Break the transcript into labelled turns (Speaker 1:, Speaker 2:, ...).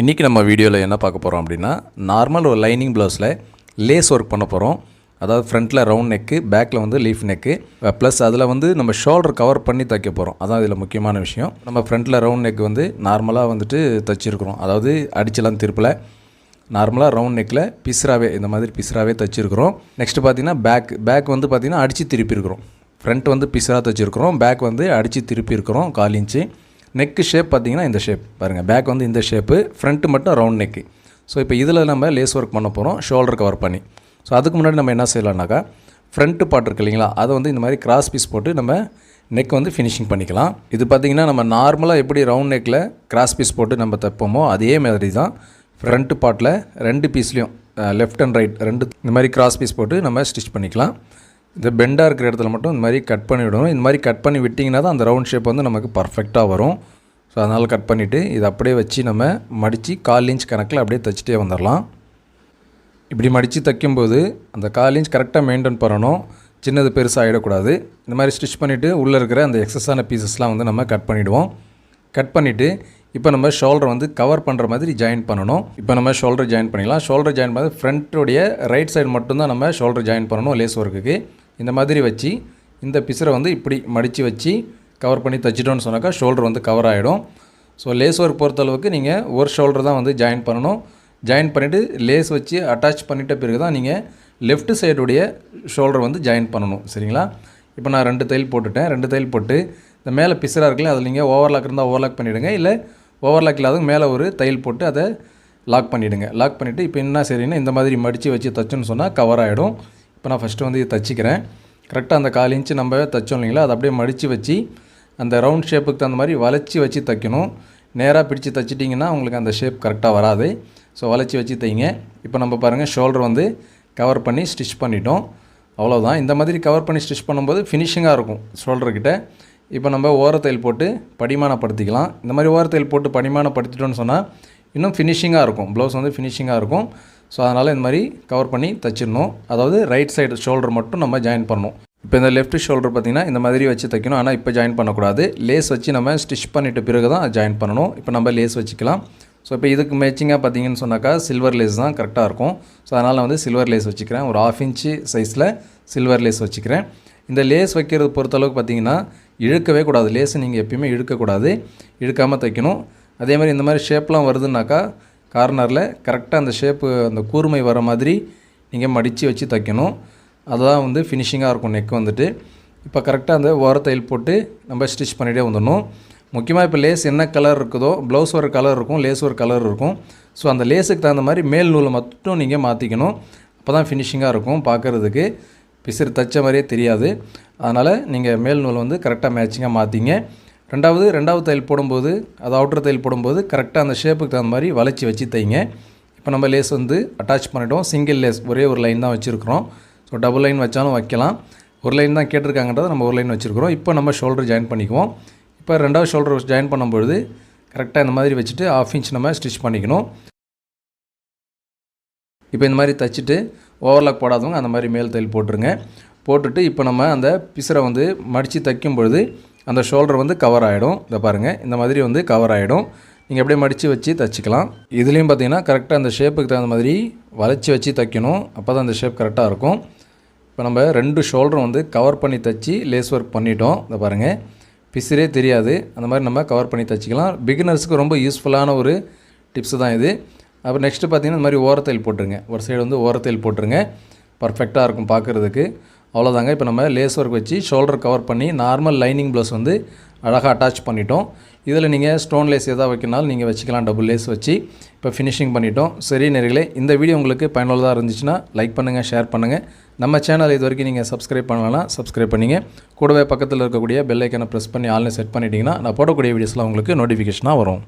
Speaker 1: இன்றைக்கி நம்ம வீடியோவில் என்ன பார்க்க போகிறோம் அப்படின்னா நார்மல் ஒரு லைனிங் ப்ளவுஸில் லேஸ் ஒர்க் பண்ண போகிறோம் அதாவது ஃப்ரண்ட்டில் ரவுண்ட் நெக்கு பேக்கில் வந்து லீஃப் நெக்கு ப்ளஸ் அதில் வந்து நம்ம ஷோல்டர் கவர் பண்ணி தைக்க போகிறோம் அதான் இதில் முக்கியமான விஷயம். நம்ம ஃப்ரண்ட்டில் ரவுண்ட் நெக் வந்து நார்மலாக வந்துட்டு தைச்சிருக்கிறோம். அதாவது அடிச்சலாம் திருப்பலை. நார்மலாக ரவுண்ட் நெக்கில் பிஸ்ராவே இந்த மாதிரி பிஸ்ராவே தைச்சிருக்கிறோம். நெக்ஸ்ட்டு பார்த்தீங்கன்னா பேக் பேக் வந்து பார்த்திங்கன்னா அடித்து திருப்பியிருக்கிறோம். ஃப்ரண்ட் வந்து பிஸ்ரா தைச்சிருக்கிறோம். பேக் வந்து அடித்து திருப்பியிருக்கிறோம் கால் இன்ச்சு நெக்கு ஷேப் பார்த்தீங்கன்னா இந்த ஷேப் பாருங்கள் பேக் வந்து இந்த ஷேப்பு ஃப்ரண்ட்டு மட்டும் ரவுண்ட் நெக்கு ஸோ இப்போ இதில் நம்ம லேஸ் ஒர்க் பண்ண போகிறோம் ஷோல்டர் கவர் பண்ணி. ஸோ அதுக்கு முன்னாடி நம்ம என்ன செய்யலாம்னாக்கா ஃப்ரண்ட்டு பார்ட் இருக்கு இல்லைங்களா அதை வந்து இந்த மாதிரி கிராஸ் பீஸ் போட்டு நம்ம நெக் வந்து ஃபினிஷிங் பண்ணிக்கலாம். இது பார்த்திங்கன்னா நம்ம நார்மலாக எப்படி ரவுண்ட் நெக்கில் கிராஸ் பீஸ் போட்டு நம்ம தைப்போமோ அதே மாதிரி தான் ஃப்ரண்ட்டு பார்ட்டில் ரெண்டு பீஸ்லேயும் லெஃப்ட் அண்ட் ரைட் ரெண்டு இந்த மாதிரி கிராஸ் பீஸ் போட்டு நம்ம ஸ்டிச் பண்ணிக்கலாம். இந்த பெண்டாக இருக்கிற இடத்துல மட்டும் இந்த மாதிரி கட் பண்ணி விடணும். இந்த மாதிரி கட் பண்ணி விட்டிங்கன்னா தான் அந்த ரவுண்ட் ஷேப் வந்து நமக்கு பர்ஃபெக்டாக வரும். ஸோ அதனால் கட் பண்ணிவிட்டு இதை அப்படியே வச்சு நம்ம மடித்து கால் இன்ச் கணக்கில் அப்படியே தைச்சிட்டே வந்துடலாம் இப்படி மடித்து தைக்கும்போது அந்த கால் இன்ச் கரெக்டாக மெயின்டைன் பண்ணணும். சின்னது பெருசாக ஆகிடக்கூடாது இந்த மாதிரி ஸ்டிச் பண்ணிவிட்டு உள்ளே இருக்கிற அந்த எக்ஸஸான பீசஸ்லாம் வந்து நம்ம கட் பண்ணிவிடுவோம் கட் பண்ணிவிட்டு இப்போ நம்ம ஷோல்டர் வந்து கவர் பண்ணுற மாதிரி ஜாயின் பண்ணணும். இப்போ நம்ம ஷோல்டர் ஜாயின் பண்ணிக்கலாம் ஷோல்டர் ஜாயின் பண்ணி ஃப்ரண்ட்டுடைய ரைட் சைடு மட்டும்தான் நம்ம ஷோல்டர் ஜாயின் பண்ணணும் லேஸ் ஒர்க்குக்கு இந்த மாதிரி வச்சு இந்த பிசரை வந்து இப்படி மடித்து வச்சு கவர் பண்ணி தைச்சிட்டோன்னு சொன்னாக்கா ஷோல்டர் வந்து கவர் ஆகிடும் ஸோ லேஸ் ஒர்க் பொறுத்தளவுக்கு நீங்கள் ஒரு ஷோல்டர் தான் வந்து ஜாயின் பண்ணணும். ஜாயின் பண்ணிவிட்டு லேஸ் வச்சு அட்டாச் பண்ணிட்ட பிறகு தான் நீங்கள் லெஃப்ட் சைடுடைய ஷோல்டர் வந்து ஜாயின் பண்ணணும். சரிங்களா? இப்போ நான் ரெண்டு தையல் போட்டுட்டேன். ரெண்டு தையல் போட்டு இந்த மேலே பிசராக இருக்குல்ல அதில் நீங்கள் ஓவர்லாக் இருந்தால் ஓவர்லாக் பண்ணிவிடுங்க இல்லை ஓவர்லாக் இல்லாத மேலே ஒரு தையல் போட்டு அதை லாக் பண்ணிவிடுங்க லாக் பண்ணிவிட்டு இப்போ என்ன சரின்னா இந்த மாதிரி மடித்து வச்சு தைச்சோன்னு சொன்னால் கவர் ஆகிடும் இப்போ நான் ஃபஸ்ட்டு வந்து இதை தைச்சிக்கிறேன். கரெக்டாக அந்த கால் இன்ச்சு நம்ம தைச்சோம் இல்லைங்களா அதை அப்படியே மடித்து வச்சு அந்த ரவுண்ட் ஷேப்புக்கு தகுந்த மாதிரி வளைச்சி வச்சு தைக்கணும். நேராக பிடிச்சி தைச்சிட்டிங்கன்னா உங்களுக்கு அந்த ஷேப் கரெக்டாக வராது. ஸோ வளைச்சி வச்சு தைங்க. இப்போ நம்ம பாருங்கள் ஷோல்டர் வந்து கவர் பண்ணி ஸ்டிச் பண்ணிட்டோம். அவ்வளோதான் இந்த மாதிரி கவர் பண்ணி ஸ்டிச் பண்ணும்போது ஃபினிஷிங்காக இருக்கும் ஷோல்டர்கிட்ட இப்போ நம்ம ஓரத்தையில் போட்டு படிமானப்படுத்திக்கலாம். இந்த மாதிரி ஓரத்தையில் போட்டு படிமானப்படுத்திட்டோன்னு சொன்னால் இன்னும் ஃபினிஷிங்காக இருக்கும். ப்ளவுஸ் வந்து ஃபினிஷிங்காக இருக்கும். ஸோ அதனால் இந்த மாதிரி கவர் பண்ணி தைச்சிடணும். அதாவது ரைட் சைடு ஷோல்டர் மட்டும் நம்ம ஜாயின் பண்ணணும். இப்போ இந்த லெஃப்ட் ஷோல்டர் பார்த்திங்கன்னா இந்த மாதிரி வச்சு தைக்கணும். ஆனால் இப்போ ஜாயின் பண்ணக்கூடாது. லேஸ் வச்சு நம்ம ஸ்டிச் பண்ணிட்ட பிறகு தான் ஜாயின் பண்ணணும். இப்போ நம்ம லேஸ் வச்சுக்கலாம். ஸோ இப்போ இதுக்கு மேட்சிங்காக பார்த்தீங்கன்னு சொன்னாக்கா சில்வர் லேஸ் தான் கரெக்டாக இருக்கும். ஸோ அதனால் வந்து சில்வர் லேஸ் வச்சுக்கிறேன். ஒரு ஆஃப் இன்ச்சு சைஸில் சில்வர் லேஸ் வச்சுக்கிறேன். இந்த லேஸ் வைக்கிறது பொறுத்தளவுக்கு பார்த்தீங்கன்னா இழுக்கவே கூடாது. லேஸு நீங்கள் எப்பயுமே இழுக்கக்கூடாது. இழுக்காமல் தைக்கணும். அதே மாதிரி இந்த மாதிரி ஷேப்லாம் வருதுன்னாக்கா கார்னரில் கரெக்டாக அந்த ஷேப்பு அந்த கூர்மை வர மாதிரி நீங்கள் மடித்து வச்சு தைக்கணும். அதுதான் வந்து ஃபினிஷிங்காக இருக்கும் நெக் வந்துட்டு. இப்போ கரெக்டாக அந்த ஓரத்தையில் போட்டு நம்ம ஸ்டிச் பண்ணிகிட்டே வந்துடணும். முக்கியமாக இப்போ லேஸ் என்ன கலர் இருக்குதோ ப்ளவுஸ் ஒரு கலர் இருக்கும் லேஸ் ஒரு கலர் இருக்கும். ஸோ அந்த லேஸுக்கு தகுந்த மாதிரி மேல் நூலை மட்டும் நீங்கள் மாற்றிக்கணும் அப்போ தான் ஃபினிஷிங்காக இருக்கும் பார்க்குறதுக்கு. பிசிறு தைச்ச மாதிரியே தெரியாது. அதனால் நீங்கள் மேல் நூல் வந்து கரெக்டாக மேட்சிங்காக மாற்றிங்க ரெண்டாவது ரெண்டாவது தையல் போடும்போது அது அவுட்டர் தையல் போடும்போது கரெக்டாக அந்த ஷேப்புக்கு தகுந்த மாதிரி வளைச்சி வச்சு தைங்க. இப்போ நம்ம லேஸ் வந்து அட்டாச் பண்ணிட்டோம். சிங்கிள் லேஸ் ஒரே ஒரு லைன் தான் வச்சுருக்குறோம். ஸோ டபுள் லைன் வச்சாலும் வைக்கலாம். ஒரு லைன் தான் கேட்டிருக்காங்கன்றதை நம்ம ஒரு லைன் வச்சுருக்கிறோம். இப்போ நம்ம ஷோல்டர் ஜாயின் பண்ணிக்குவோம். இப்போ ரெண்டாவது ஷோல்டர் ஜாயின் பண்ணும்பொழுது கரெக்டாக இந்த மாதிரி வச்சுட்டு ஆஃப் இன்ச் நம்ம ஸ்டிச் பண்ணிக்கணும். இப்போ இந்த மாதிரி தைச்சிட்டு ஓவர்லாக் போடாதவங்க அந்த மாதிரி மேல் தையல் போட்டுருங்க. போட்டுட்டு இப்போ நம்ம அந்த பிசரை வந்து மடித்து தைக்கும் பொழுது அந்த ஷோல்டர் வந்து கவர் ஆகிடும் இதை பாருங்கள் இந்த மாதிரி வந்து கவர் ஆகிடும் நீங்கள் அப்படியே மடித்து வச்சு தைச்சிக்கலாம். இதுலேயும் பார்த்தீங்கன்னா கரெக்டாக அந்த ஷேப்புக்கு தகுந்த மாதிரி வளைச்சி வச்சு தைக்கணும். அப்போ தான் அந்த ஷேப் கரெக்டாக இருக்கும். இப்போ நம்ம ரெண்டு ஷோல்டரும் வந்து கவர் பண்ணி தைச்சி லேஸ் ஒர்க் பண்ணிட்டோம். இதை பாருங்கள் பிசிறே தெரியாது. அந்த மாதிரி நம்ம கவர் பண்ணி தைச்சிக்கலாம். பிகினர்ஸுக்கு ரொம்ப யூஸ்ஃபுல்லான ஒரு டிப்ஸு தான் இது. அப்புறம் நெக்ஸ்ட்டு பார்த்தீங்கன்னா இந்த மாதிரி ஓரத்தையில் போட்டுருங்க. ஒரு சைடு வந்து ஓரத்தையில் போட்டுருங்க. பர்ஃபெக்டாக இருக்கும் பார்க்குறதுக்கு. அவ்வளோதாங்க இப்போ நம்ம லேஸ் ஒர்க் வச்சு ஷோல்டர் கவர் பண்ணி நார்மல் லைனிங் ப்ளவுஸ் வந்து அழகாக அட்டாச் பண்ணிட்டோம். இதில் நீங்கள் ஸ்டோன் லேஸ் எதாவது வைக்கனாலும் நீங்கள் வச்சுக்கலாம். டபுள் லேஸ் வச்சு இப்போ ஃபினிஷிங் பண்ணிட்டோம். சரி நேர்களே இந்த வீடியோ உங்களுக்கு பயனுள்ளதாக இருந்துச்சுன்னா லைக் பண்ணுங்கள் ஷேர் பண்ணுங்கள் நம்ம சேனல் இது வரைக்கும் நீங்கள் சப்ஸ்கிரைப் பண்ணலாம் சப்ஸ்கிரைப் பண்ணிங்க. கூடவே பக்கத்தில் இருக்கக்கூடிய பெல் ஐக்கனை ப்ரெஸ் பண்ணி ஆன்லைன் செட் பண்ணிட்டீங்கன்னா நான் போடக்கூடிய வீடியோஸ்லாம் உங்களுக்கு நோட்டிஃபிகேஷனாக வரும்.